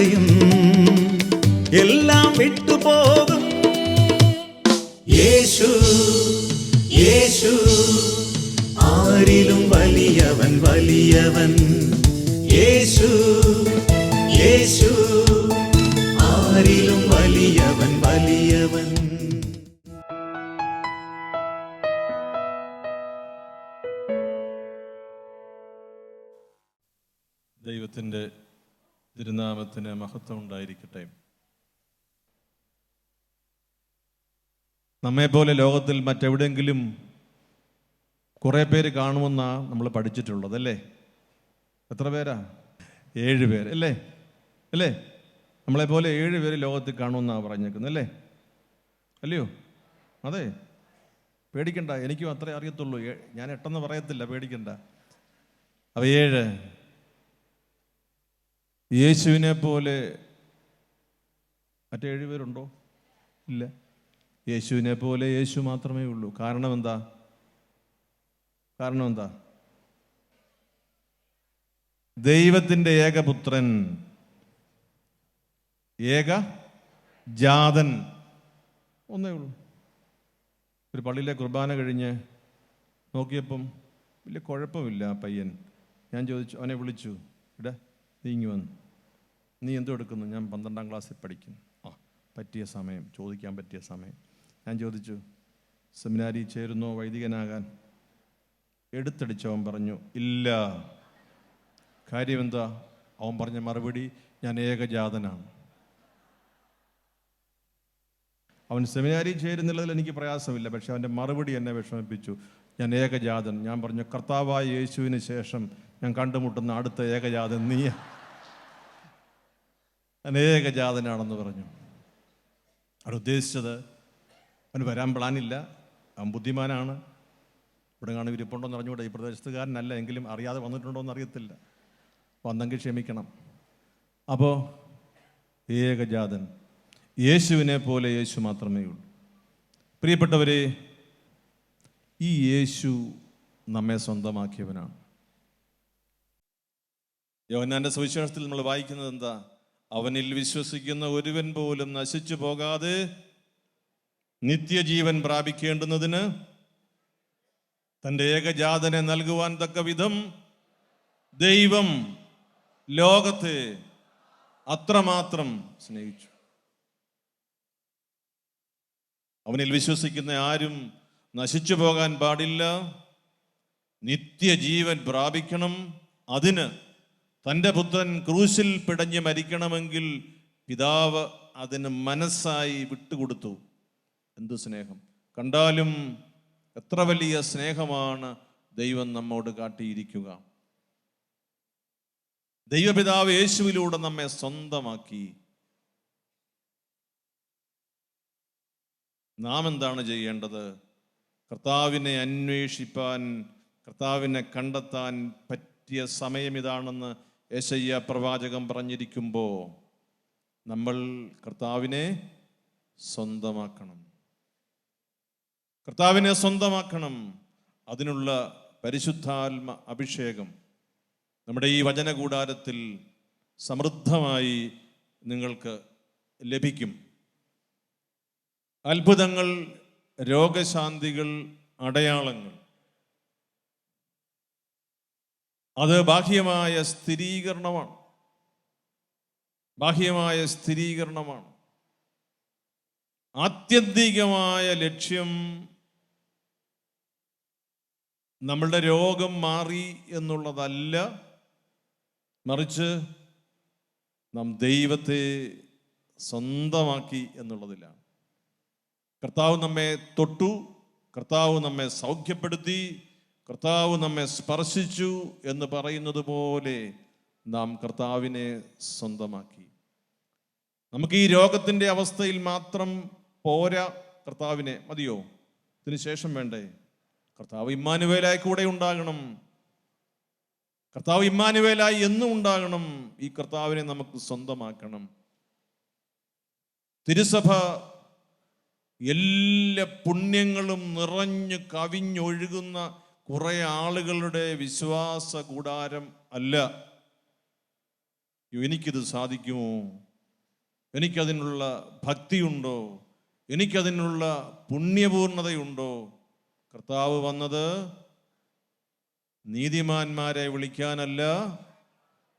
നിരാശയും എല്ലാം വിട്ടുപോകും. യേശു യേശു ആരിലും വലിയവൻ വലിയവൻ. യേശു യേശു ആരിലും വലിയവൻ വലിയവൻ. ദൈവത്തിന്റെ തിരുനാമത്തിന് മഹത്വം ഉണ്ടായിരിക്കട്ടെ. നമ്മെപ്പോലെ ലോകത്തിൽ മറ്റെവിടെയെങ്കിലും കുറേ പേര് കാണുമെന്നാണ് നമ്മൾ പഠിച്ചിട്ടുള്ളത് അല്ലേ? എത്ര പേരാ? ഏഴ് പേര് അല്ലേ? അല്ലേ? നമ്മളെപ്പോലെ ഏഴ് പേര് ലോകത്തിൽ കാണുമെന്നാണ് പറഞ്ഞേക്കുന്നത് അല്ലേ? അല്ലയോ? അതെ. പേടിക്കണ്ട എനിക്കും അത്രേ അറിയത്തുള്ളൂ. ഞാൻ എട്ടെന്ന് പറയത്തില്ല പേടിക്കണ്ട. അവ ഏഴ്. യേശുവിനെ പോലെ മറ്റേഴ് പേരുണ്ടോ? ഇല്ല. യേശുവിനെ പോലെ യേശു മാത്രമേ ഉള്ളൂ. കാരണം എന്താ കാരണം എന്താ ദൈവത്തിന്റെ ഏകപുത്രൻ ഏക ജാതൻ. ഒന്നേ ഉള്ളൂ. ഒരു പള്ളിയിലെ കുർബാന കഴിഞ്ഞ് നോക്കിയപ്പം വലിയ കുഴപ്പമില്ല പയ്യൻ. ഞാൻ ചോദിച്ചു അവനെ വിളിച്ചു. ഇട നീങ്ങി വന്നു. നീ എന്തോ എടുക്കുന്നു? ഞാൻ പന്ത്രണ്ടാം ക്ലാസ്സിൽ പഠിക്കും. ആ പറ്റിയ സമയം ചോദിക്കാൻ പറ്റിയ സമയം. ഞാൻ ചോദിച്ചു സെമിനാരി ചേരുന്നോ? വൈദികനാകാൻ? എടുത്തടിച്ചവൻ പറഞ്ഞു ഇല്ല. കാര്യം എന്താ അവൻ പറഞ്ഞ മറുപടി ഞാൻ ഏകജാതനാണ്. അവൻ സെമിനാരി ചേരുന്നുള്ളതിൽ എനിക്ക് പ്രയാസമില്ല പക്ഷെ അവന്റെ മറുപടി എന്നെ വിഷമിപ്പിച്ചു. ഞാൻ ഏകജാതൻ. ഞാൻ പറഞ്ഞു കർത്താവായ യേശുവിന് ശേഷം ഞാൻ കണ്ടുമുട്ടുന്ന അടുത്ത ഏകജാതൻ നീ ഞാൻ ജാതനാണെന്ന് പറഞ്ഞു. അവിടെ ഉദ്ദേശിച്ചത് അവന് വരാൻ പ്ലാനില്ല. അവൻ ബുദ്ധിമാനാണ്. ഇവിടെ കാണും ഇരിപ്പുണ്ടോ എന്ന് ഈ പ്രദേശത്തുകാരനല്ല എങ്കിലും അറിയാതെ വന്നിട്ടുണ്ടോ എന്ന് അറിയത്തില്ല വന്നെങ്കിൽ ക്ഷമിക്കണം. അപ്പോൾ ഏകജാതൻ യേശുവിനെ പോലെ യേശു മാത്രമേ ഉള്ളൂ. പ്രിയപ്പെട്ടവരെ ഈ യേശു നമ്മെ സ്വന്തമാക്കിയവനാണ്. യോഹന്നാന്റെ സുവിശേഷത്തിൽ നമ്മൾ വായിക്കുന്നത് എന്താ? അവനിൽ വിശ്വസിക്കുന്ന ഒരുവൻ പോലും നശിച്ചു പോകാതെ നിത്യജീവൻ പ്രാപിക്കേണ്ടുന്നതിന് തന്റെ ഏകജാതനെ നൽകുവാൻ തക്ക വിധം ദൈവം ലോകത്തെ അത്രമാത്രം സ്നേഹിച്ചു. അവനിൽ വിശ്വസിക്കുന്ന ആരും നശിച്ചു പോകാൻ പാടില്ല. നിത്യജീവൻ പ്രാപിക്കണം. അതിന് തന്റെ പുത്രൻ ക്രൂശിൽ പിടഞ്ഞ് മരിക്കണമെങ്കിൽ പിതാവ് അതിന് മനസ്സായി വിട്ടുകൊടുത്തു. എന്തു സ്നേഹം? കണ്ടാലും എത്ര വലിയ സ്നേഹമാണ് ദൈവം നമ്മോട് കാട്ടിയിരിക്കുക. ദൈവപിതാവ് യേശുവിലൂടെ നമ്മെ സ്വന്തമാക്കി. നാം എന്താണ് ചെയ്യേണ്ടത്? കർത്താവിനെ അന്വേഷിപ്പാൻ കർത്താവിനെ കണ്ടെത്താൻ പറ്റിയ സമയം ഇതാണെന്ന് യേശയ്യ പ്രവാചകം പറഞ്ഞിരിക്കുമ്പോൾ നമ്മൾ കർത്താവിനെ സ്വന്തമാക്കണം. കർത്താവിനെ സ്വന്തമാക്കണം. അതിനുള്ള പരിശുദ്ധാത്മ അഭിഷേകം നമ്മുടെ ഈ വചന കൂടാരത്തിൽ സമൃദ്ധമായി നിങ്ങൾക്ക് ലഭിക്കും. അത്ഭുതങ്ങൾ രോഗശാന്തികൾ അടയാളങ്ങൾ അത് ബാഹ്യമായ സ്ഥിരീകരണമാണ്. ബാഹ്യമായ സ്ഥിരീകരണമാണ്. ആത്യന്തികമായ ലക്ഷ്യം നമ്മളുടെ രോഗം മാറി എന്നുള്ളതല്ല മറിച്ച് നാം ദൈവത്തെ സ്വന്തമാക്കി എന്നുള്ളതിലാണ്. കർത്താവ് നമ്മെ തൊട്ടു കർത്താവ് നമ്മെ സൗഖ്യപ്പെടുത്തി കർത്താവ് നമ്മെ സ്പർശിച്ചു എന്ന് പറയുന്നത് പോലെ നാം കർത്താവിനെ സ്വന്തമാക്കി. നമുക്ക് ഈ രോഗത്തിന്റെ അവസ്ഥയിൽ മാത്രം പോരാ കർത്താവിനെ. മതിയോ? ഇതിനു ശേഷം വേണ്ടേ? കർത്താവ് ഇമ്മാനുവേലായി കൂടെ ഉണ്ടാകണം. കർത്താവ് ഇമ്മാനുവേലായി എന്നും ഉണ്ടാകണം. ഈ കർത്താവിനെ നമുക്ക് സ്വന്തമാക്കണം. തിരുസഭ എല്ലാ പുണ്യങ്ങളും നിറഞ്ഞു കവിഞ്ഞൊഴുകുന്ന കുറെ ആളുകളുടെ വിശ്വാസ കൂടാരം അല്ല. എനിക്കിത് സാധിക്കുമോ? എനിക്കതിനുള്ള ഭക്തിയുണ്ടോ? എനിക്കതിനുള്ള പുണ്യപൂർണതയുണ്ടോ? കർത്താവ് വന്നത് നീതിമാന്മാരെ വിളിക്കാനല്ല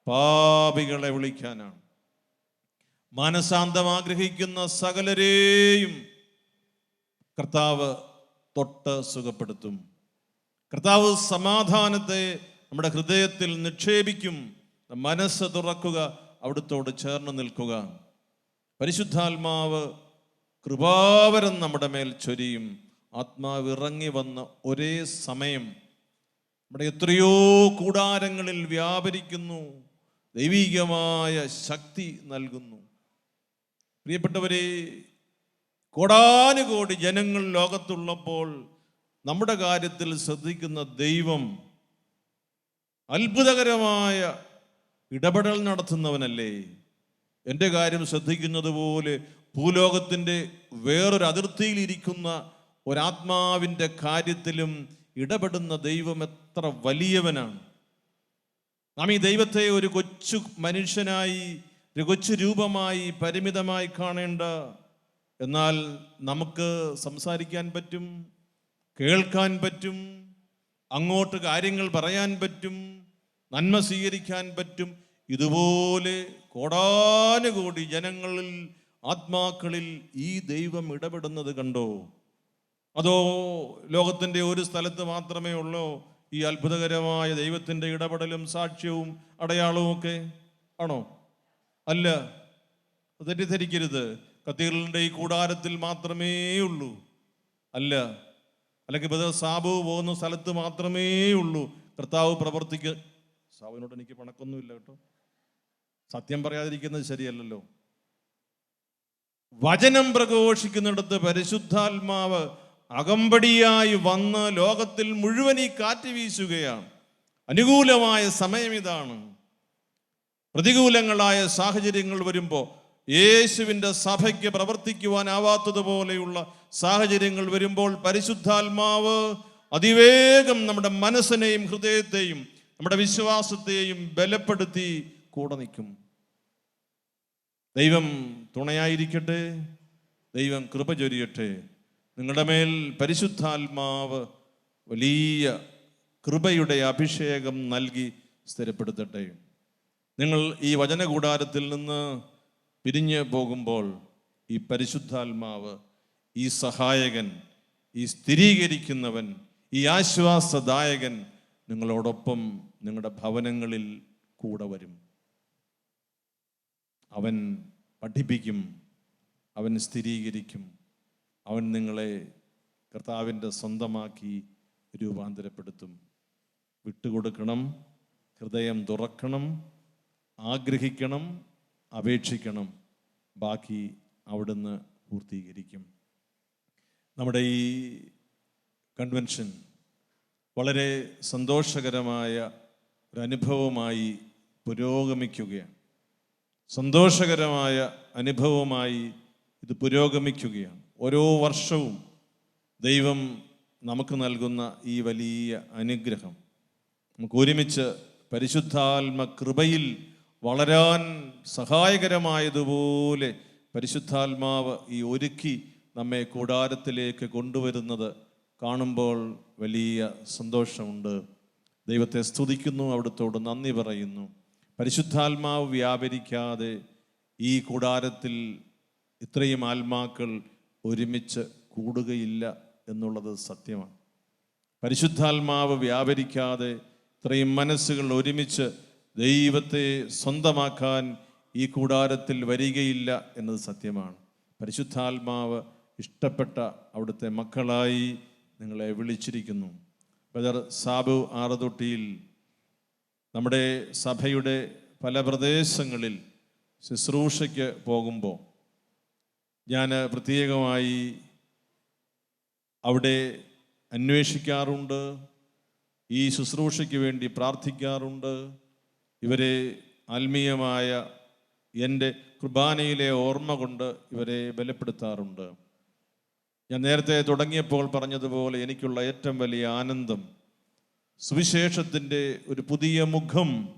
പാപികളെ വിളിക്കാനാണ്. മാനസാന്തം ആഗ്രഹിക്കുന്ന സകലരെയും കർത്താവ് തൊട്ട് സുഖപ്പെടുത്തും. കർത്താവ് സമാധാനത്തെ നമ്മുടെ ഹൃദയത്തിൽ നിക്ഷേപിക്കും. മനസ്സ് തുറക്കുക അവിടുത്തോട് ചേർന്ന് നിൽക്കുക. പരിശുദ്ധാത്മാവ് കൃപാവരം നമ്മുടെ മേൽ ചൊരിയും. ആത്മാവ് ഇറങ്ങി വന്ന ഒരേ സമയം നമ്മുടെ എത്രയോ കൂടാരങ്ങളിൽ വ്യാപരിക്കുന്നു. ദൈവികമായ ശക്തി നൽകുന്നു. പ്രിയപ്പെട്ടവരെ കോടാനുകോടി ജനങ്ങൾ ലോകത്തുള്ളപ്പോൾ നമ്മുടെ കാര്യത്തിൽ ശ്രദ്ധിക്കുന്ന ദൈവം അത്ഭുതകരമായ ഇടപെടൽ നടത്തുന്നവനല്ലേ. എന്റെ കാര്യം ശ്രദ്ധിക്കുന്നത് പോലെ ഭൂലോകത്തിന്റെ വേറൊരു അതിർത്തിയിലിരിക്കുന്ന ഒരാത്മാവിന്റെ കാര്യത്തിലും ഇടപെടുന്ന ദൈവം എത്ര വലിയവനാണ്. നാം ഈ ദൈവത്തെ ഒരു കൊച്ചു മനുഷ്യനായി ഒരു കൊച്ചു രൂപമായി പരിമിതമായി കാണേണ്ട. എന്നാൽ നമുക്ക് സംസാരിക്കാൻ പറ്റും? കേൾക്കാൻ പറ്റും അങ്ങോട്ട് കാര്യങ്ങൾ പറയാൻ പറ്റും നന്മ സ്വീകരിക്കാൻ പറ്റും. ഇതുപോലെ കോടാനുകോടി ജനങ്ങളിൽ ആത്മാക്കളിൽ ഈ ദൈവം ഇടപെടുന്നത് കണ്ടോ? അതോ ലോകത്തിന്റെ ഒരു സ്ഥലത്ത് മാത്രമേ ഉള്ളോ ഈ അത്ഭുതകരമായ ദൈവത്തിന്റെ ഇടപെടലും സാക്ഷ്യവും അടയാളവും ഒക്കെ? ആണോ? അല്ല. തെറ്റിദ്ധരിക്കരുത്. കത്തീഡ്രലിന്റെ ഈ കൂടാരത്തിൽ മാത്രമേ ഉള്ളൂ. അല്ല. അല്ലെങ്കിൽ ഇപ്പോൾ സാബു പോകുന്ന സ്ഥലത്ത് മാത്രമേ ഉള്ളൂ. കർത്താവ് പ്രവർത്തിക്ക സാബുവിനോട് എനിക്ക് പണക്കൊന്നുമില്ല കേട്ടോ. സത്യം പറയാതിരിക്കുന്നത് ശരിയല്ലല്ലോ. വചനം പ്രഘോഷിക്കുന്നിടത്ത് പരിശുദ്ധാത്മാവ് അകമ്പടിയായി വന്ന് ലോകത്തിൽ മുഴുവൻ ഈ കാറ്റ് വീശുകയാണ്. അനുകൂലമായ സമയം ഇതാണ്. പ്രതികൂലങ്ങളായ സാഹചര്യങ്ങൾ വരുമ്പോൾ യേശുവിന്റെ സഭയ്ക്ക് പ്രവർത്തിക്കുവാനാവാത്തതുപോലെയുള്ള സാഹചര്യങ്ങൾ വരുമ്പോൾ പരിശുദ്ധാത്മാവ് അതിവേഗം നമ്മുടെ മനസ്സിനെയും ഹൃദയത്തെയും നമ്മുടെ വിശ്വാസത്തെയും ബലപ്പെടുത്തി കൂടെ നിൽക്കും. ദൈവം തുണയായിരിക്കട്ടെ. ദൈവം കൃപ ചൊരിയട്ടെ. നിങ്ങളുടെ മേൽ പരിശുദ്ധാത്മാവ് വലിയ കൃപയുടെ അഭിഷേകം നൽകി സ്ഥിരപ്പെടുത്തട്ടെ. നിങ്ങൾ ഈ വചനകൂടാരത്തിൽ നിന്ന് പിരിഞ്ഞ് പോകുമ്പോൾ ഈ പരിശുദ്ധാത്മാവ് ഈ സഹായകൻ ഈ സ്ഥിരീകരിക്കുന്നവൻ ഈ ആശ്വാസദായകൻ നിങ്ങളോടൊപ്പം നിങ്ങളുടെ ഭവനങ്ങളിൽ കൂടെ വരും. അവൻ പഠിപ്പിക്കും അവൻ സ്ഥിരീകരിക്കും അവൻ നിങ്ങളെ കർത്താവിന്റെ സ്വന്തമാക്കി രൂപാന്തരപ്പെടുത്തും. വിട്ടുകൊടുക്കണം ഹൃദയം തുറക്കണം ആഗ്രഹിക്കണം അപേക്ഷിക്കണം. ബാക്കി അവിടുന്ന് പൂർത്തീകരിക്കും. നമ്മുടെ ഈ കൺവെൻഷൻ വളരെ സന്തോഷകരമായ ഒരു അനുഭവമായി പുരോഗമിക്കുകയാണ്. സന്തോഷകരമായ അനുഭവമായി ഇത് പുരോഗമിക്കുകയാണ്. ഓരോ വർഷവും ദൈവം നമുക്ക് നൽകുന്ന ഈ വലിയ അനുഗ്രഹം. നമുക്ക് ഒരുമിച്ച് പരിശുദ്ധാത്മ കൃപയിൽ വളരാൻ സഹായകരമായതുപോലെ പരിശുദ്ധാത്മാവ് ഈ ഒരുക്കി നമ്മെ കൂടാരത്തിലേക്ക് കൊണ്ടുവരുന്നത് കാണുമ്പോൾ വലിയ സന്തോഷമുണ്ട്. ദൈവത്തെ സ്തുതിക്കുന്നു അവിടുത്തോട് നന്ദി പറയുന്നു. പരിശുദ്ധാത്മാവ് വ്യാപരിക്കാതെ ഈ കൂടാരത്തിൽ ഇത്രയും ആത്മാക്കൾ ഒരുമിച്ച് കൂടുകയില്ല എന്നുള്ളത് സത്യമാണ്. പരിശുദ്ധാത്മാവ് വ്യാപരിക്കാതെ ഇത്രയും മനസ്സുകൾ ഒരുമിച്ച് ദൈവത്തെ സ്വന്തമാക്കാൻ ഈ കൂടാരത്തിൽ വരികയില്ല എന്നത് സത്യമാണ്. പരിശുദ്ധാത്മാവ് ഇഷ്ടപ്പെട്ട അവിടുത്തെ മക്കളായി നിങ്ങളെ വിളിച്ചിരിക്കുന്നു. ബദർ സാബു ആറതൊട്ടിയിൽ നമ്മുടെ സഭയുടെ പല പ്രദേശങ്ങളിൽ ശുശ്രൂഷയ്ക്ക് പോകുമ്പോൾ ഞാൻ പ്രത്യേകമായി അവിടെ അന്വേഷിക്കാറുണ്ട് ഈ ശുശ്രൂഷയ്ക്ക് വേണ്ടി പ്രാർത്ഥിക്കാറുണ്ട് ഇവരെ ആത്മീയമായ എന്റെ കുർബാനയിലെ ഓർമ്മ കൊണ്ട് ഇവരെ ബലപ്പെടുത്താറുണ്ട്. ഞാൻ നേരത്തെ തുടങ്ങിയപ്പോൾ പറഞ്ഞതുപോലെ എനിക്കുള്ള ഏറ്റവും വലിയ ആനന്ദം സുവിശേഷത്തിന്റെ ഒരു പുതിയ മുഖം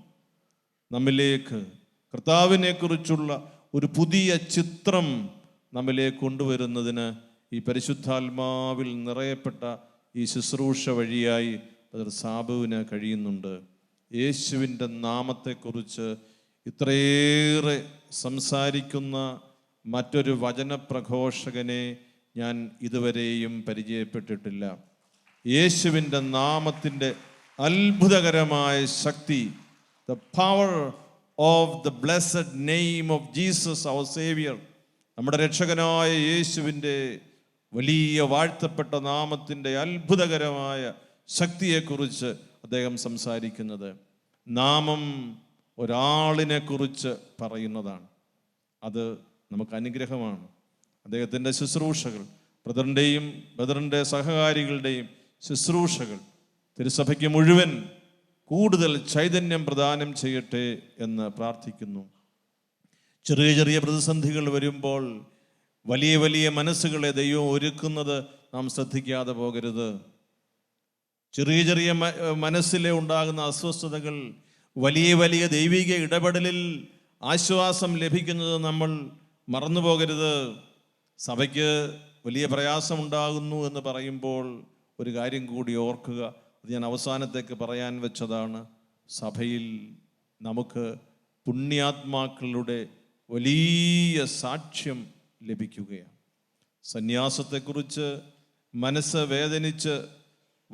നമ്മിലേക്ക് കർത്താവിനെക്കുറിച്ചുള്ള ഒരു പുതിയ ചിത്രം നമ്മിലേക്ക് കൊണ്ടുവരുന്നതിന് ഈ പരിശുദ്ധാത്മാവിൽ നിറയപ്പെട്ട ഈ ശുശ്രൂഷ വഴിയായി അതൊരു സാബുവിന് കഴിയുന്നുണ്ട്. യേശുവിന്റെ നാമത്തെക്കുറിച്ച് ഇത്രയേറെ സംസാരിക്കുന്ന മറ്റൊരു വചനപ്രഘോഷകനെ ഞാൻ ഇതുവരെയും പരിചയപ്പെട്ടിട്ടില്ല. യേശുവിന്റെ നാമത്തിന്റെ അത്ഭുതകരമായ ശക്തി the power of the blessed name of Jesus our saviour നമ്മുടെ രക്ഷകനായ യേശുവിന്റെ വലിയ വാഴ്ത്തപ്പെട്ട നാമത്തിന്റെ അത്ഭുതകരമായ ശക്തിയെക്കുറിച്ച് അദ്ദേഹം സംസാരിക്കുന്നത്. നാമം ഒരാളിനെ കുറിച്ച് പറയുന്നതാണ്. അത് നമുക്ക് അനുഗ്രഹമാണ്. അദ്ദേഹത്തിന്റെ ശുശ്രൂഷകൾ ബ്രദറിന്റെയും ബ്രദറിന്റെ സഹകാരികളുടെയും ശുശ്രൂഷകൾ തിരുസഭയ്ക്ക് മുഴുവൻ കൂടുതൽ ചൈതന്യം പ്രദാനം ചെയ്യട്ടെ എന്ന് പ്രാർത്ഥിക്കുന്നു. ചെറിയ ചെറിയ പ്രതിസന്ധികൾ വരുമ്പോൾ വലിയ വലിയ മനസ്സുകളെ ദൈവം ഒരുക്കുന്നത് നാം ശ്രദ്ധിക്കാതെ പോകരുത്. ചെറിയ ചെറിയ മനസ്സിലെ ഉണ്ടാകുന്ന അസ്വസ്ഥതകൾ വലിയ വലിയ ദൈവിക ഇടപെടലിൽ ആശ്വാസം ലഭിക്കുന്നത് നമ്മൾ മറന്നു പോകരുത്. സഭയ്ക്ക് വലിയ പ്രയാസമുണ്ടാകുന്നു എന്ന് പറയുമ്പോൾ ഒരു കാര്യം കൂടി ഓർക്കുക. അത് ഞാൻ അവസാനത്തേക്ക് പറയാൻ വെച്ചതാണ്. സഭയിൽ നമുക്ക് പുണ്യാത്മാക്കളുടെ വലിയ സാക്ഷ്യം ലഭിക്കുകയാണ്. സന്യാസത്തെക്കുറിച്ച് മനസ്സ് വേദനിച്ച്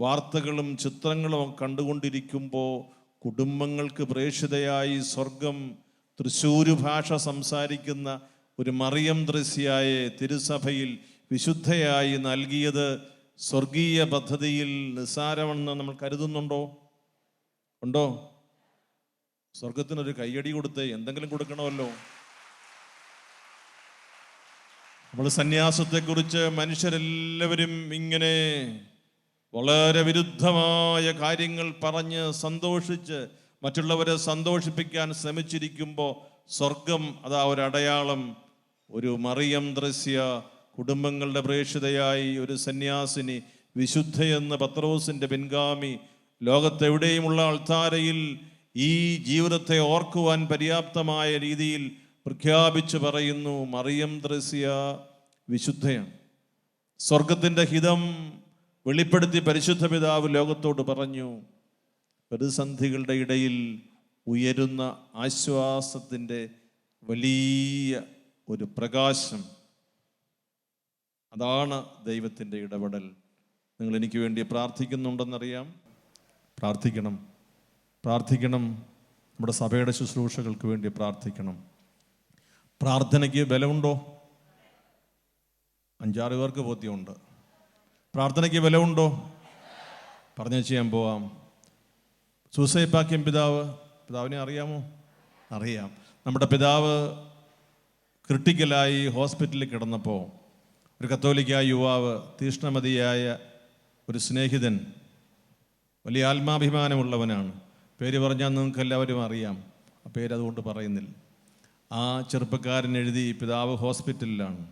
വാർത്തകളും ചിത്രങ്ങളും കണ്ടുകൊണ്ടിരിക്കുമ്പോൾ കുടുംബങ്ങൾക്ക് പ്രേക്ഷിതയായി സ്വർഗം തൃശ്ശൂര് ഭാഷ സംസാരിക്കുന്ന ഒരു മറിയം ദൃശ്യായെ തിരുസഭയിൽ വിശുദ്ധയായി നൽകിയത് സ്വർഗീയ പദ്ധതിയിൽ നിസ്സാരമെന്ന് നമ്മൾ കരുതുന്നുണ്ടോ? ഉണ്ടോ? സ്വർഗത്തിനൊരു കയ്യടി കൊടുത്ത് എന്തെങ്കിലും കൊടുക്കണമല്ലോ? നമ്മൾ സന്യാസത്തെക്കുറിച്ച് മനുഷ്യരെല്ലാവരും ഇങ്ങനെ വളരെ വിരുദ്ധമായ കാര്യങ്ങൾ പറഞ്ഞ് സന്തോഷിച്ച് മറ്റുള്ളവരെ സന്തോഷിപ്പിക്കാൻ ശ്രമിച്ചിരിക്കുമ്പോൾ സ്വർഗം അതാ ഒരു അടയാളം ഒരു മറിയം ദൃശ്യ കുടുംബങ്ങളുടെ പ്രേക്ഷിതയായി ഒരു സന്യാസിനി വിശുദ്ധയെന്ന് പത്രോസിന്റെ പിൻഗാമി ലോകത്തെവിടെയുമുള്ള ആൾത്താരയിൽ ഈ ജീവിതത്തെ ഓർക്കുവാൻ പര്യാപ്തമായ രീതിയിൽ പ്രഖ്യാപിച്ചു പറയുന്നു മറിയം ദ്രസ്യ വിശുദ്ധയാണ്. സ്വർഗത്തിന്റെ ഹിതം വെളിപ്പെടുത്തി പരിശുദ്ധ പിതാവ് ലോകത്തോട് പറഞ്ഞു പ്രതിസന്ധികളുടെ ഇടയിൽ ഉയരുന്ന ആശ്വാസത്തിന്റെ വലിയ ഒരു പ്രകാശം. അതാണ് ദൈവത്തിന്റെ ഇടപെടൽ. നിങ്ങൾ എനിക്ക് വേണ്ടി പ്രാർത്ഥിക്കുന്നുണ്ടെന്നറിയാം. പ്രാർത്ഥിക്കണം. പ്രാർത്ഥിക്കണം. നമ്മുടെ സഭയുടെ ശുശ്രൂഷകൾക്ക് വേണ്ടി പ്രാർത്ഥിക്കണം. പ്രാർത്ഥനയ്ക്ക് ബലമുണ്ടോ? അഞ്ചാറ് പേർക്ക് ബോധ്യമുണ്ട്. പ്രാർത്ഥനയ്ക്ക് ബലമുണ്ടോ? പറഞ്ഞു ചെയ്യാൻ പോവാം. സൂസൈപ്പാക്കിയം പിതാവ് പിതാവിനെ അറിയാമോ? അറിയാം. നമ്മുടെ പിതാവ് ക്രിട്ടിക്കലായി ഹോസ്പിറ്റലിൽ കിടന്നപ്പോൾ ഒരു കത്തോലിക്ക യുവാവ് തീഷ്ണമതിയായ ഒരു സ്നേഹിതൻ വലിയ ആത്മാഭിമാനമുള്ളവനാണ്. പേര് പറഞ്ഞാൽ നിങ്ങൾക്ക് എല്ലാവരും അറിയാം. ആ പേര് അതുകൊണ്ട് പറയുന്നില്ല. ആ ചെറുപ്പക്കാരൻ എഴുതി പിതാവ് ഹോസ്പിറ്റലിലാണ്.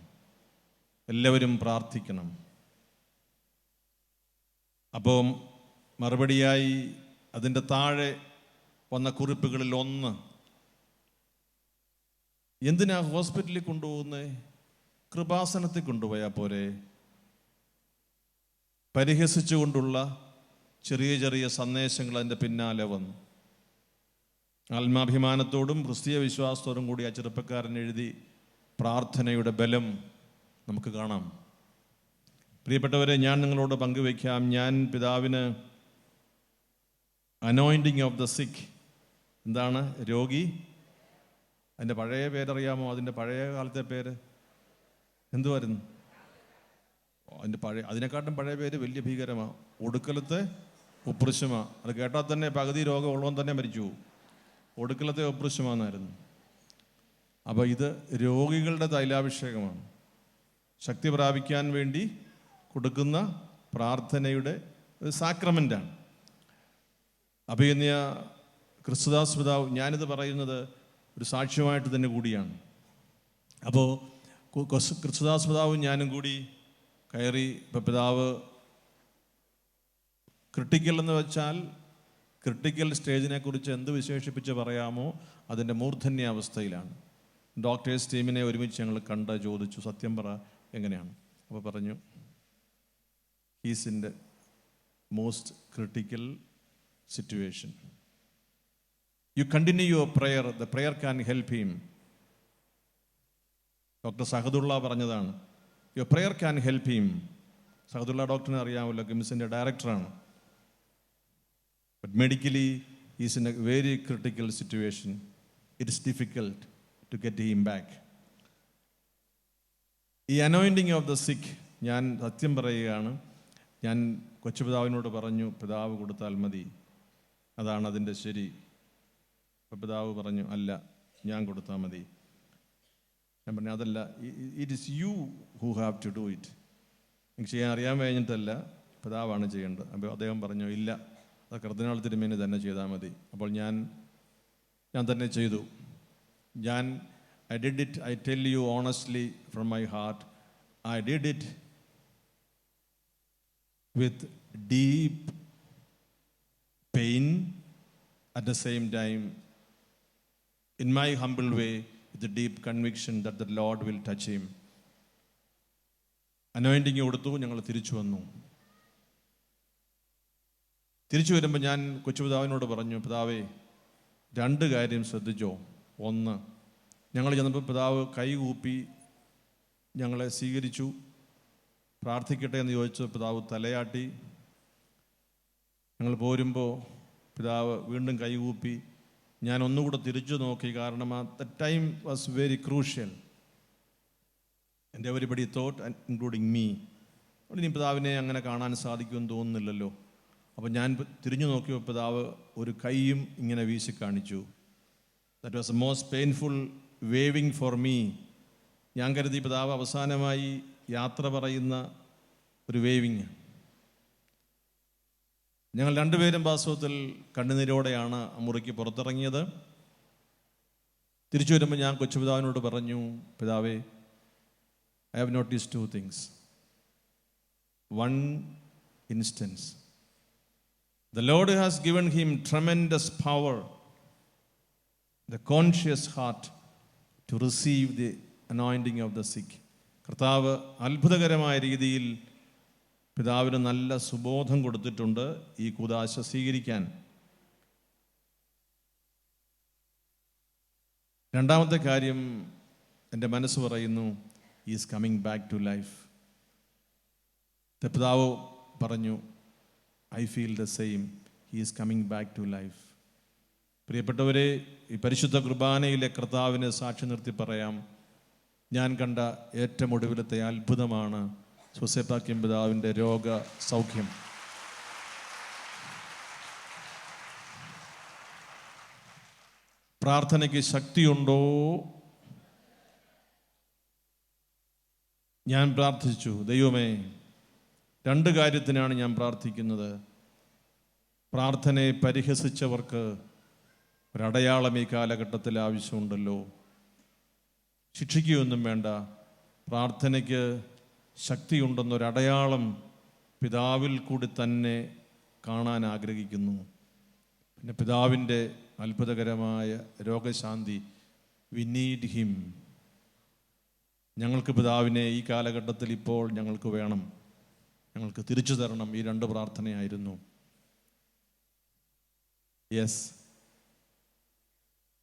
എല്ലാവരും പ്രാർത്ഥിക്കണം. അപ്പോൾ മറുപടിയായി അതിന്റെ താഴെ വന്ന കുറിപ്പുകളിൽ ഒന്ന്. എന്തിനാ ഹോസ്പിറ്റലിൽ കൊണ്ടുപോകുന്നത് കൃപാസനത്തിൽ കൊണ്ടുപോയാൽ പോരെ? പരിഹസിച്ചുകൊണ്ടുള്ള ചെറിയ ചെറിയ സന്ദേശങ്ങൾ അതിന്റെ പിന്നാലെ വന്നു. ആത്മാഭിമാനത്തോടും ക്രിസ്തീയ വിശ്വാസത്തോടും കൂടി ആ ചെറുപ്പക്കാരൻ എഴുതി പ്രാർത്ഥനയുടെ ബലം നമുക്ക് കാണാം. പ്രിയപ്പെട്ടവരെ ഞാൻ നിങ്ങളോട് പങ്കുവയ്ക്കാം. ഞാൻ പിതാവിന് അനോയിന്റിങ് ഓഫ് ദ സിക്ക് എന്താണ്? രോഗി? അതിന്റെ പഴയ പേരറിയാമോ? അതിന്റെ പഴയ കാലത്തെ പേര്? എന്തുവായിരുന്നു? അതിന്റെ പഴയ അതിനെക്കാട്ടും പഴയ പേര് വലിയ ഭീകരമാണ് ഒടുക്കലത്തെ ഉപ്രശമ. അത് കേട്ടാൽ തന്നെ പകുതി രോഗം ഉള്ളവൻ തന്നെ മരിച്ചു പോകും. ഒടുക്കലത്തെ ഉപ്രശമാന്നായിരുന്നു. അപ്പോൾ ഇത് രോഗികളുടെ തൈലാഭിഷേകമാണ്. ശക്തി പ്രാപിക്കാൻ വേണ്ടി കൊടുക്കുന്ന പ്രാർത്ഥനയുടെ ഒരു സാക്രമെന്റാണ് അഭിയന്യ ക്രിസ്തുദാസ് പിതാവ് ഞാനിത് പറയുന്നത് ഒരു സാക്ഷ്യമായിട്ട് തന്നെ കൂടിയാണ്. അപ്പോൾ ക്രിസ്തുദാസ് പിതാവും ഞാനും കൂടി കയറി ഇപ്പം പിതാവ് ക്രിട്ടിക്കൽ എന്ന് വെച്ചാൽ ക്രിട്ടിക്കൽ സ്റ്റേജിനെ കുറിച്ച് എന്ത് വിശേഷിപ്പിച്ച് പറയാമോ അതിന്റെ മൂർധന്യാവസ്ഥയിലാണ്. ഡോക്ടേഴ്സ് ടീമിനെ ഒരുമിച്ച് ഞങ്ങൾ കണ്ട് ചോദിച്ചു സത്യം പറ എങ്ങനെയാണ്? അപ്പോൾ പറഞ്ഞു he's in the most critical situation you continue your prayer the prayer can help him doctor Sahadulla പറഞ്ഞതാണ്. Your prayer can help him Sahadulla ഡോക്ടറിനെ അറിയാമല്ലോ. കിംസിന്റെ ഡയറക്ടറാണ് but medically is in a very critical situation it is difficult to get him back ഈ anointing of the sick ഞാൻ സത്യം പറയുകയാണ്. ഞാൻ കൊച്ചുപിതാവിനോട് പറഞ്ഞു പിതാവ് കൊടുത്താൽ മതി. അതാണ് അതിന്റെ ശരി. അപ്പോൾ പിതാവ് പറഞ്ഞു അല്ല ഞാൻ കൊടുത്താൽ മതി. ഞാൻ പറഞ്ഞു അതല്ല it is you who have to do it എനിക്ക് ചെയ്യാൻ അറിയാൻ കഴിഞ്ഞിട്ടല്ല പിതാവാണ് ചെയ്യേണ്ടത്. അപ്പോൾ അദ്ദേഹം പറഞ്ഞു ഇല്ല അത് കർദിനാൾ തിരുമേനി തന്നെ ചെയ്താൽ മതി. അപ്പോൾ ഞാൻ ഞാൻ തന്നെ ചെയ്തു. ഞാൻ I did it I tell you honestly from my heart I did it with deep pain at the same time, in my humble way, with the deep conviction that the Lord will touch him. Anointing കൊടുത്തു ഞങ്ങൾ തിരിച്ചു വന്നു. തിരിച്ചു വരുമ്പോൾ ഞാൻ കൊച്ചുപിതാവിനോട് പറഞ്ഞു പിതാവേ രണ്ട് കാര്യം ശ്രദ്ധിച്ചോ. ഒന്ന് ഞങ്ങൾ ചെന്നപ്പോൾ പിതാവ് കൈകൂപ്പി ഞങ്ങളെ സ്വീകരിച്ചു. പ്രാർത്ഥിക്കട്ടെ എന്ന് ചോദിച്ചു പിതാവ് തലയാട്ടി. ഞങ്ങൾ പോരുമ്പോൾ പിതാവ് വീണ്ടും കൈകൂപ്പി. ഞാൻ ഒന്നുകൂടെ തിരിച്ചു നോക്കി. കാരണം ആ the time was very crucial എന്റെ എവരിബഡി തോട്ട് ഇൻക്ലൂഡിങ് മീ അതുകൊണ്ട് ഇനി പിതാവിനെ അങ്ങനെ കാണാൻ സാധിക്കുമെന്ന് തോന്നുന്നില്ലല്ലോ. അപ്പോൾ ഞാൻ തിരിഞ്ഞു നോക്കിയപ്പോൾ പിതാവ് ഒരു കൈയും ഇങ്ങനെ വീശി കാണിച്ചു. That was a most painful waving for me ഞാൻ കരുതി പിതാവ് അവസാനമായി യാത്ര പറയുന്ന ഒരു വേവിങ്. ഞങ്ങൾ രണ്ടുപേരും വാസ്തവത്തിൽ കണ്ണുനീരോടെയാണ് മുറിക്ക് പുറത്തിറങ്ങിയത്. തിരിച്ചു വരുമ്പോൾ ഞാൻ കൊച്ചുപിതാവിനോട് പറഞ്ഞു പിതാവേ I have notice two things one instance the Lord has given him tremendous power the conscious heart to receive the anointing of the sick കർത്താവ് അത്ഭുതകരമായ രീതിയിൽ പിതാവിന് നല്ല സുബോധം കൊടുത്തിട്ടുണ്ട് ഈ കുദാശ സ്വീകരിക്കാൻ. രണ്ടാമത്തെ കാര്യം എന്റെ മനസ്സ് പറയുന്നു is coming back to life പിതാവ് പറഞ്ഞു I feel the same is coming back to life പ്രിയപ്പെട്ടവരെ ഈ പരിശുദ്ധ കുർബാനയിലെ കർത്താവിനെ സാക്ഷി നിർത്തി പറയാം ഞാൻ കണ്ട ഏറ്റവും ഒടുവിലത്തെ അത്ഭുതമാണ് സുസേപ്പാക്യം പിതാവിന്റെ രോഗ സൗഖ്യം. പ്രാർത്ഥനയ്ക്ക് ശക്തിയുണ്ടോ? ഞാൻ പ്രാർത്ഥിച്ചു ദൈവമേ രണ്ട് കാര്യത്തിനാണ് ഞാൻ പ്രാർത്ഥിക്കുന്നത്. പ്രാർത്ഥനയെ പരിഹസിച്ചവർക്ക് ഒരടയാളം ഈ കാലഘട്ടത്തിൽ ആവശ്യമുണ്ടല്ലോ. ശിക്ഷിക്കുകയൊന്നും വേണ്ട. പ്രാർത്ഥനയ്ക്ക് ശക്തിയുണ്ടെന്നൊരടയാളം പിതാവിൽ കൂടി തന്നെ കാണാൻ ആഗ്രഹിക്കുന്നു. പിന്നെ പിതാവിന്റെ അത്ഭുതകരമായ രോഗശാന്തി വി നീഡ് ഹിം ഞങ്ങൾക്ക് പിതാവിനെ ഈ കാലഘട്ടത്തിൽ ഇപ്പോൾ ഞങ്ങൾക്ക് വേണം. ഞങ്ങൾക്ക് തിരിച്ചു തരണം ഈ രണ്ട് പ്രാർത്ഥനയായിരുന്നു. യെസ്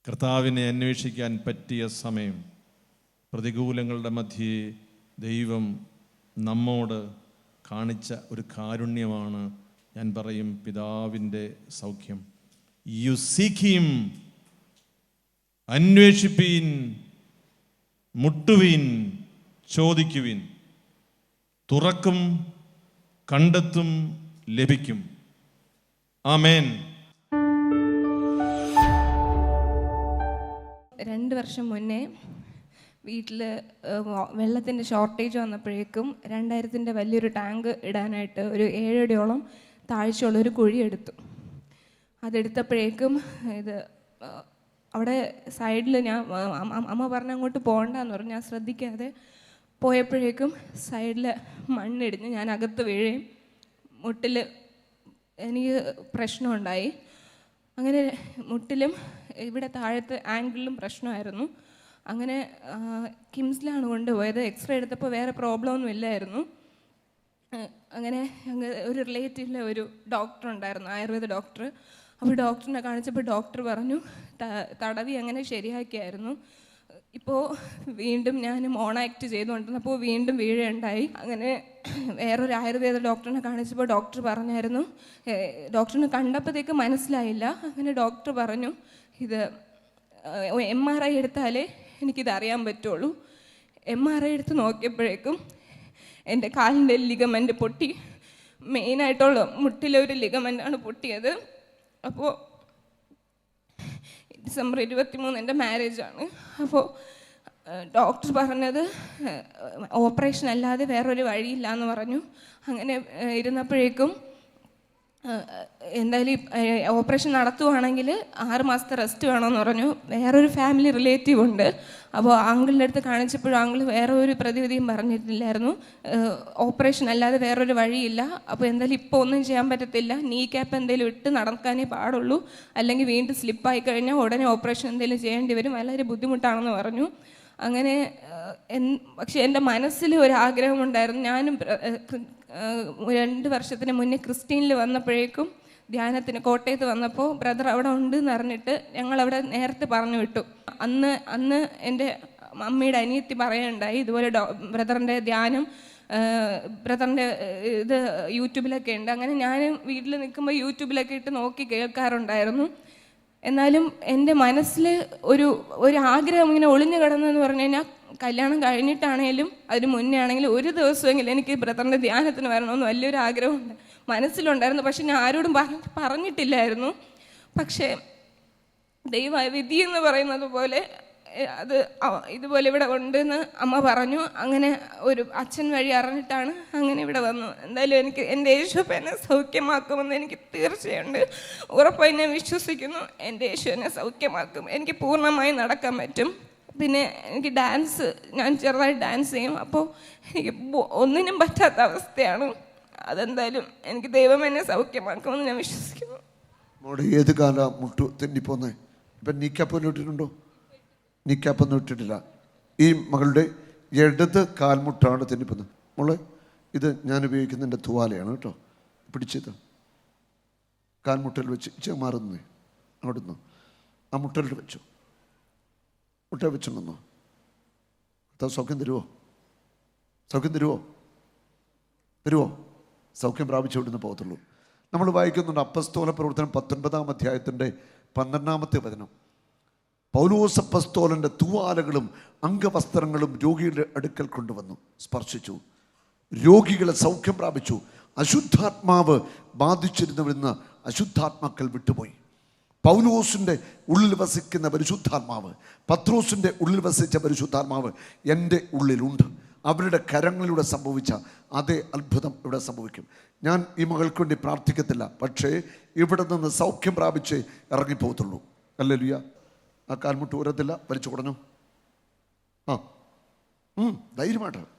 കർത്താവിനെ അന്വേഷിക്കാൻ പറ്റിയ സമയം. പ്രതികൂലങ്ങളുടെ മധ്യേ ദൈവം നമ്മോട് കാണിച്ച ഒരു കാരുണ്യമാണ് ഞാൻ പറയും പിതാവിന്റെ സൗഖ്യം. യു സീഖിയും അന്വേഷിപ്പീൻ മുട്ടുവീൻ ചോദിക്കുവീൻ. തുറക്കും കണ്ടെത്തും ലഭിക്കും. ആമേൻ. രണ്ട് വർഷം മുന്നേ വീട്ടിൽ വെള്ളത്തിന്റെ ഷോർട്ടേജ് വന്നപ്പോഴേക്കും രണ്ടായിരത്തിന്റെ വലിയൊരു ടാങ്ക് ഇടാനായിട്ട് ഒരു ഏഴടിയോളം താഴ്ചയുള്ള ഒരു കുഴി എടുത്തു. അതെടുത്തപ്പോഴേക്കും ഇത് അവിടെ സൈഡിൽ ഞാൻ അമ്മ- പറഞ്ഞ അങ്ങോട്ട് പോകണ്ടെന്ന് പറഞ്ഞു. ഞാൻ ശ്രദ്ധിക്കാതെ പോയപ്പോഴേക്കും സൈഡിൽ മണ്ണിടിഞ്ഞ് ഞാൻ അകത്ത് വീഴുകയും മുട്ടിൽ എനിക്ക് പ്രശ്നമുണ്ടായി. അങ്ങനെ മുട്ടിലും ഇവിടെ താഴത്തെ ആംഗിളിലും പ്രശ്നമായിരുന്നു. അങ്ങനെ കിംസിലാണ് കൊണ്ടുപോയത്. എക്സ്റേ എടുത്തപ്പോൾ വേറെ പ്രോബ്ലം ഒന്നും ഇല്ലായിരുന്നു. അങ്ങനെ ഒരു റിലേറ്റീവിലെ ഒരു ഡോക്ടർ ഉണ്ടായിരുന്നു ആയുർവേദ ഡോക്ടർ അപ്പോൾ ഡോക്ടറിനെ കാണിച്ചപ്പോൾ ഡോക്ടർ പറഞ്ഞു തടവി അങ്ങനെ ശരിയാക്കിയായിരുന്നു. ഇപ്പോൾ വീണ്ടും ഞാൻ മോൺ ആക്ട് ചെയ്തുകൊണ്ടിരുന്നപ്പോൾ വീണ്ടും വീഴുണ്ടായി അങ്ങനെ വേറൊരു ആയുർവേദ ഡോക്ടറിനെ കാണിച്ചപ്പോൾ ഡോക്ടർ പറഞ്ഞായിരുന്നു ഡോക്ടറിനെ കണ്ടപ്പോഴത്തേക്ക് മനസ്സിലായില്ല. അങ്ങനെ ഡോക്ടർ പറഞ്ഞു ഇത് എം ആർ ഐ എടുത്താലേ എനിക്കിത് അറിയാൻ പറ്റുള്ളൂ. എം ആർ ഐ എടുത്ത് നോക്കിയപ്പോഴേക്കും എന്റെ കാലിന്റെ ലിഗമെന്റ് പൊട്ടി. മെയിനായിട്ടുള്ള മുട്ടിലെ ഒരു ലിഗമെന്റാണ് പൊട്ടിയത്. അപ്പോൾ ഡിസംബർ ഇരുപത്തി മൂന്ന് എന്റെ മാരേജാണ് അപ്പോൾ ഡോക്ടർ പറഞ്ഞത് ഓപ്പറേഷൻ അല്ലാതെ വേറൊരു വഴിയില്ല എന്ന് പറഞ്ഞു. അങ്ങനെ ഇരുന്നപ്പോഴേക്കും എന്തായാലും ഓപ്പറേഷൻ നടത്തുവാണെങ്കിൽ ആറ് മാസത്തെ റെസ്റ്റ് വേണമെന്ന് പറഞ്ഞു. വേറൊരു ഫാമിലി റിലേറ്റീവ് ഉണ്ട്. അപ്പോൾ ആങ്കിളിന്റെ അടുത്ത് കാണിച്ചപ്പോഴും ആങ്കിൾ വേറെ ഒരു പ്രതിവിധിയും പറഞ്ഞിട്ടില്ലായിരുന്നു ഓപ്പറേഷൻ അല്ലാതെ വേറൊരു വഴിയില്ല. അപ്പോൾ എന്തായാലും ഇപ്പോൾ ഒന്നും ചെയ്യാൻ പറ്റത്തില്ല. നീ ക്യാപ്പ് എന്തെങ്കിലും ഇട്ട് നടക്കാനേ പാടുള്ളൂ. അല്ലെങ്കിൽ വീണ്ടും സ്ലിപ്പായി കഴിഞ്ഞാൽ ഉടനെ ഓപ്പറേഷൻ എന്തെങ്കിലും ചെയ്യേണ്ടി വരും. വളരെ ബുദ്ധിമുട്ടാണെന്ന് പറഞ്ഞു. അങ്ങനെ പക്ഷേ എന്റെ മനസ്സിൽ ഒരാഗ്രഹമുണ്ടായിരുന്നു. ഞാനും രണ്ട് വർഷത്തിന് മുന്നേ ക്രിസ്റ്റീനിൽ വന്നപ്പോഴേക്കും ധ്യാനത്തിന് കോട്ടയത്ത് വന്നപ്പോൾ ബ്രദർ അവിടെ ഉണ്ട് എന്ന് അറിഞ്ഞിട്ട് ഞങ്ങൾ അവിടെ നേരത്തെ പറഞ്ഞു വിട്ടു. അന്ന് അന്ന് എന്റെ അമ്മയുടെ അനിയത്തി പറയുണ്ടായി ഇതുപോലെ ഡോ ബ്രദറിന്റെ ധ്യാനം ബ്രദറിന്റെ ഇത് യൂട്യൂബിലൊക്കെ ഉണ്ട്. അങ്ങനെ ഞാൻ വീട്ടിൽ നിൽക്കുമ്പോൾ യൂട്യൂബിലൊക്കെ ഇട്ട് നോക്കി കേൾക്കാറുണ്ടായിരുന്നു. എന്നാലും എന്റെ മനസ്സിൽ ഒരു ഒരു ആഗ്രഹം ഇങ്ങനെ ഒളിഞ്ഞു കിടന്നെന്ന് പറഞ്ഞു കഴിഞ്ഞാൽ കല്യാണം കഴിഞ്ഞിട്ടാണെങ്കിലും അതിന് മുന്നേ ആണെങ്കിലും ഒരു ദിവസമെങ്കിലും എനിക്ക് ബ്രദറിന്റെ ധ്യാനത്തിന് വരണമെന്ന് വലിയൊരു ആഗ്രഹമുണ്ട്. മനസ്സിലുണ്ടായിരുന്നു പക്ഷെ ഞാൻ ആരോടും പറഞ്ഞ പറഞ്ഞിട്ടില്ലായിരുന്നു. പക്ഷേ ദൈവ വിധി എന്ന് പറയുന്നത് പോലെ അത് ഇതുപോലെ ഇവിടെ ഉണ്ടെന്ന് അമ്മ പറഞ്ഞു. അങ്ങനെ ഒരു അച്ഛൻ വഴി അറിഞ്ഞിട്ടാണ് അങ്ങനെ ഇവിടെ വന്നു എന്തായാലും എനിക്ക് എന്റെ യേശു എന്നെ സൗഖ്യമാക്കുമെന്ന് എനിക്ക് തീർച്ചയുണ്ട്. ഉറപ്പായി ഞാൻ വിശ്വസിക്കുന്നു. എന്റെ യേശു എന്നെ സൗഖ്യമാക്കും. എനിക്ക് പൂർണമായി നടക്കാൻ പറ്റും. പിന്നെ എനിക്ക് ഡാൻസ് ഞാൻ ചെറുതായി ഡാൻസ് ചെയ്യും. അപ്പോൾ എനിക്ക് ഒന്നിനും പറ്റാത്ത അവസ്ഥയാണ്. അതെന്തായാലും എനിക്ക് ദൈവം എന്നെ സൗഖ്യമാക്കുമെന്ന് ഞാൻ വിശ്വസിക്കുന്നു. ഏത് കാല മുട്ടു തെന്നിപ്പോന്നേ? ഇപ്പം നീക്കാപ്പൊന്നും നീക്കാപ്പൊന്നും ഇട്ടിട്ടില്ല. ഈ മകളുടെ ഇടത് കാൽമുട്ടാണ് തെന്നിപ്പോന്നത്. മോളെ ഇത് ഞാൻ ഉപയോഗിക്കുന്ന എന്റെ തുവാലയാണ് കേട്ടോ. പിടിച്ചത് കാൽമുട്ടൽ വെച്ച് ഇച്ച അവിടെ അവിടുന്ന് ആ മുട്ടലിൽ വെച്ചു. മുട്ട വെച്ചിട്ടുണ്ടെന്നോ അതാ സൗഖ്യം തരുമോ സൗഖ്യം തരുമോ തരുമോ സൗഖ്യം പ്രാപിച്ചു വിടുന്ന പോകത്തുള്ളൂ. നമ്മൾ വായിക്കുന്നുണ്ട് അപ്പസ്തോല പ്രവർത്തനം പത്തൊൻപതാം അധ്യായത്തിന്റെ പന്ത്രണ്ടാമത്തെ വചനം. പൗലോസ് പസ്തോലന്റെ തൂവാലകളും അംഗവസ്ത്രങ്ങളും രോഗികളുടെ അടുക്കൽ കൊണ്ടുവന്നു. സ്പർശിച്ചു. രോഗികളെ സൗഖ്യം പ്രാപിച്ചു. അശുദ്ധാത്മാവ് ബാധിച്ചിരുന്നുവെന്ന് അശുദ്ധാത്മാക്കൾ വിട്ടുപോയി. പൗലോസിന്റെ ഉള്ളിൽ വസിക്കുന്ന പരിശുദ്ധാത്മാവ് പത്രോസിന്റെ ഉള്ളിൽ വസിച്ച പരിശുദ്ധാത്മാവ് എന്റെ ഉള്ളിലുണ്ട്. അവരുടെ കരങ്ങളിലൂടെ സംഭവിച്ച അതേ അത്ഭുതം ഇവിടെ സംഭവിക്കും. ഞാൻ ഈ മകൾക്ക് വേണ്ടി പ്രാർത്ഥിക്കത്തില്ല പക്ഷേ ഇവിടെ നിന്ന് സൗഖ്യം പ്രാപിച്ച് ഇറങ്ങിപ്പോകത്തുള്ളൂ. അല്ലേ ആ കാൽമുട്ട് ഊരത്തില്ല വലിച്ചു കുടഞ്ഞു ആ. ധൈര്യമായിട്ട്.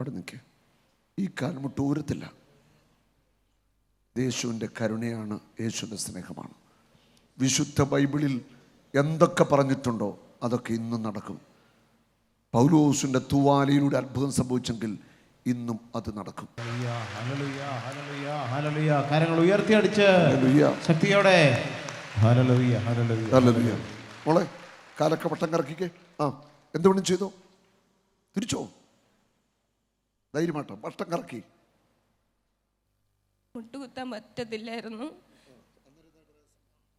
അവിടെ നിൽക്ക്. ഈ കാൽമുട്ട് ഊരത്തില്ല. യേശുവിന്റെ കരുണയാണ് യേശുവിന്റെ സ്നേഹമാണ്. വിശുദ്ധ ബൈബിളിൽ എന്തൊക്കെ പറഞ്ഞിട്ടുണ്ടോ അതൊക്കെ ഇന്നും നടക്കും. പൗലോസിന്റെ തൂവാലയിലൂടെ അത്ഭുതം സംഭവിച്ചെങ്കിൽ ഇന്നും അത് നടക്കും ഹല്ലേലൂയ, ഹല്ലേലൂയ, ഹല്ലേലൂയ. കരങ്ങൾ ഉയർത്തിയടിച്ച് ഹല്ലേലൂയ. ശക്തിയോടെ ഹല്ലേലൂയ, ഹല്ലേലൂയ. ഹല്ലേലൂയ. മോളെ കാലൊക്കെ വട്ടം കറക്കിക്കേ ആ എന്തുകൊണ്ടും വേണം ചെയ്തോ തിരിച്ചോ ധൈര്യമാട്ടോ വട്ടം കറക്കി മുട്ടുകുത്താൻ പറ്റത്തില്ലായിരുന്നു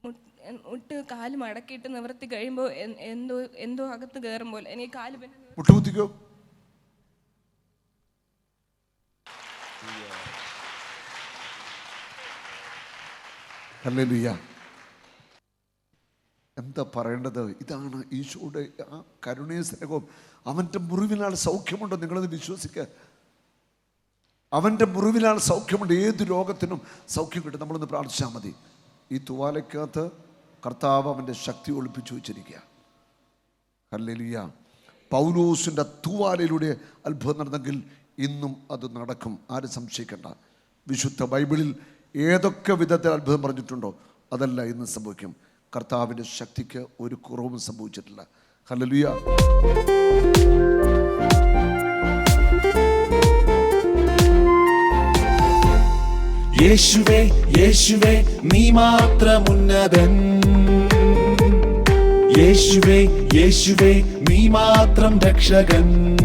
മുട്ട് കാൽ മടക്കിയിട്ട് നിവർത്തി കഴിയുമ്പോൾ എന്തോ എന്തോ അകത്ത് കയറുമ്പോൾ എനിക്ക് കാൽ പിന്നെ മുട്ടുകുത്തിക്കോ? ഹല്ലേലൂയ. എന്താ പറയേണ്ടത്? ഇതാണ് ഈശോയുടെ ആ കരുണയും സ്നേഹവും. അവന്റെ മുറിവിനാൽ സൗഖ്യമുണ്ടോ നിങ്ങളത് വിശ്വസിക്കുക അവന്റെ മുറിവിനാൽ സൗഖ്യമുണ്ട്. ഏത് രോഗത്തിനും സൗഖ്യം കിട്ടും. നമ്മളൊന്ന് പ്രാർത്ഥിച്ചാൽ മതി. ഈ തുവാലയ്ക്കകത്ത് കർത്താവ് അവന്റെ ശക്തി ഒളിപ്പിച്ചു വെച്ചിരിക്കുക ഹല്ലേലൂയ. പൗലൂസിന്റെ തൂവാലയിലൂടെ അത്ഭുതം നടന്നെങ്കിൽ ഇന്നും അത് നടക്കും. ആരും സംശയിക്കേണ്ട. വിശുദ്ധ ബൈബിളിൽ ഏതൊക്കെ വിധത്തിൽ അത്ഭുതം പറഞ്ഞിട്ടുണ്ടോ അതല്ല ഇന്ന് സംഭവിക്കും. കർത്താവിന്റെ ശക്തിക്ക് ഒരു കുറവും സംഭവിച്ചിട്ടില്ല. ഹല്ലേലൂയ. യേശുവേ യേശുവേ നീ മാത്രമുന്നതൻ. യേശുവേ യേശുവേ നീ മാത്രം രക്ഷകൻ.